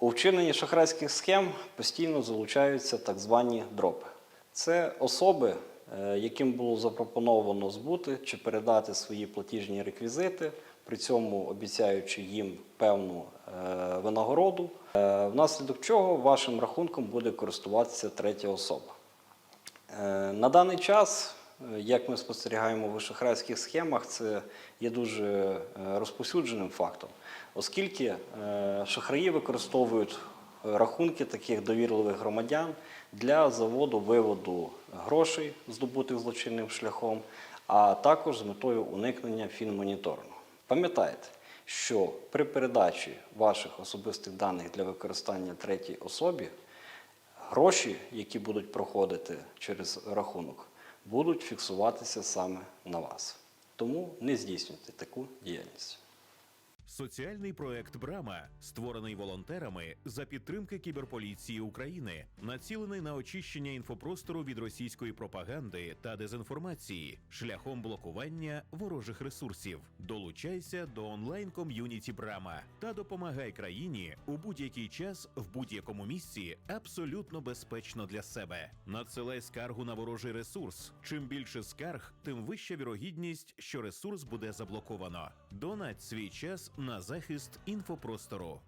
У вчиненні шахрайських схем постійно залучаються так звані дропи. Це особи, е, яким було запропоновано збути чи передати свої платіжні реквізити, при цьому обіцяючи їм певну е, винагороду, е, внаслідок чого вашим рахунком буде користуватися третя особа. На даний час, як ми спостерігаємо в шахрайських схемах, це є дуже е, розповсюдженим фактом, оскільки е, шахраї використовують рахунки таких довірливих громадян для заводу виводу грошей, здобутих злочинним шляхом, а також з метою уникнення фінмоніторингу. Пам'ятайте, що при передачі ваших особистих даних для використання третій особі гроші, які будуть проходити через рахунок, будуть фіксуватися саме на вас. Тому не здійснюйте таку діяльність. Соціальний проект Брама, створений волонтерами за підтримки кіберполіції України, націлений на очищення інфопростору від російської пропаганди та дезінформації шляхом блокування ворожих ресурсів. Долучайся до онлайн ком'юніті Брама та допомагай країні у будь-який час в будь-якому місці абсолютно безпечно для себе. Надсилай скаргу на ворожий ресурс. Чим більше скарг, тим вища вірогідність, що ресурс буде заблоковано. Донать свій час на захист інфопростору.